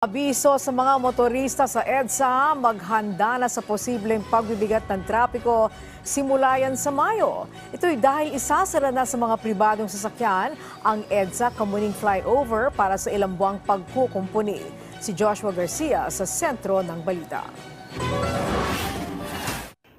Abiso sa mga motorista sa EDSA, maghanda na sa posibleng pagbibigat ng trapiko simula yan sa Mayo. Ito'y dahil isasara na sa mga pribadong sasakyan ang EDSA Kamuning Flyover para sa ilang buwang pagkukumpuni. Si Joshua Garcia sa sentro ng balita.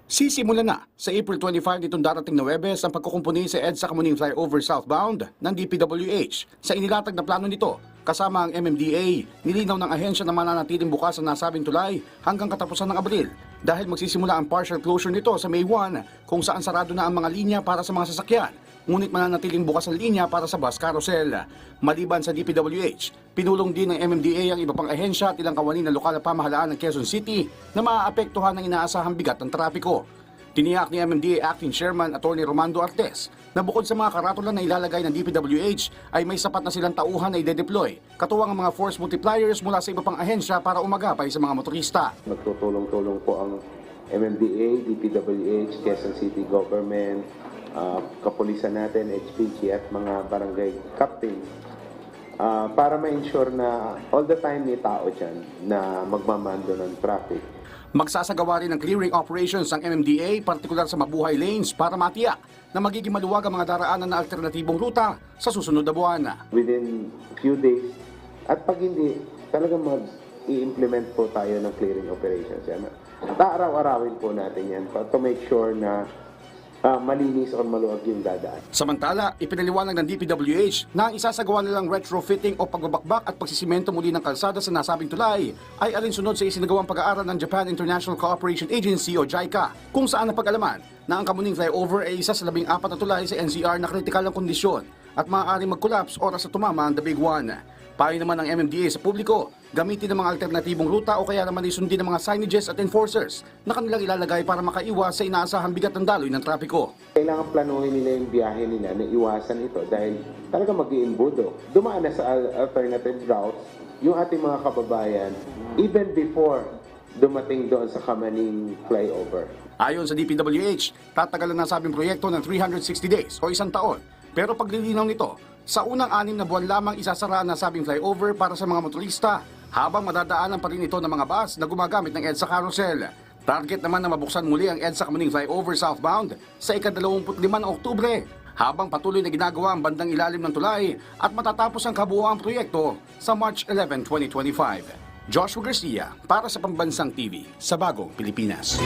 Sisimula na sa April 25 nitong darating na Webes ang pagkukumpuni sa EDSA Kamuning Flyover Southbound ng DPWH. Sa inilatag na plano nito, kasama ang MMDA, nilinaw ng ahensya na mananatiling bukas ang nasabing tulay hanggang katapusan ng Abril dahil magsisimula ang partial closure nito sa May 1 kung saan sarado na ang mga linya para sa mga sasakyan ngunit mananatiling bukas ang linya para sa bus carousel. Maliban sa DPWH, pinulong din ng MMDA ang iba pang ahensya at ilang kawani ng lokal na pamahalaan ng Quezon City na maaapektuhan ng inaasahang bigat ng trapiko. Tiniyak ni MMDA Acting Chairman Attorney Romando Artes na bukod sa mga karatulan na ilalagay ng DPWH ay may sapat na silang tauhan na ide-deploy, katuwang ang mga force multipliers mula sa iba pang ahensya para umagapay sa mga motorista. Nagtutulong-tulong po ang MMDA, DPWH, Quezon City Government, ah, kapulisan natin, HPG at mga barangay captains ah, para ma-ensure na all the time may tao dyan na magmamando ng traffic. Magsasagawa rin ng clearing operations ang MMDA, partikular sa mabuhay lanes para matiyak na magiging maluwag ang mga daraanan na alternatibong ruta sa susunod na buwan. Within few days, at pag hindi, talagang mag-i-implement po tayo ng clearing operations. Yan. At araw-arawin po natin yan to make sure na ah, malinis o maluwag yung dadaan. Samantala, ipinaliwanag ng DPWH na ang isasagawa nilang retrofitting o pagbabakbak at pagsisimento muli ng kalsada sa nasabing tulay ay alinsunod sa isinagawang pag-aaral ng Japan International Cooperation Agency o JICA kung saan napag-alaman na ang Kamuning Flyover ay isa sa labing apat na tulay sa NCR na kritikal ang kondisyon at maaaring mag-collapse oras sa tumama ang the big one. Payo naman ng MMDA sa publiko, gamitin ng mga alternatibong ruta o kaya naman isundin ng mga signages at enforcers na kanilang ilalagay para makaiwas sa inaasahang bigat ng daloy ng trapiko. Kailangan planuhin nila yung biyahe nila na iwasan ito dahil talaga mag iimbudo Dumaan na sa al- alternative routes yung ating mga kababayan even before dumating doon sa Kamaning flyover. Ayon sa DPWH, tatagalan na sabing proyekto ng 360 days o isang taon. Pero paglilinaw nito, sa unang anim na buwan lamang isasara ang nasabing flyover para sa mga motorista habang madadaanan pa rin ito ng mga bus na gumagamit ng EDSA carousel. Target naman na mabuksan muli ang EDSA Kamuning Flyover southbound sa ika-25 ng Oktubre habang patuloy na ginagawa ang bandang ilalim ng tulay at matatapos ang kabuuang proyekto sa March 11, 2025. Joshua Garcia para sa Pambansang TV sa Bagong Pilipinas.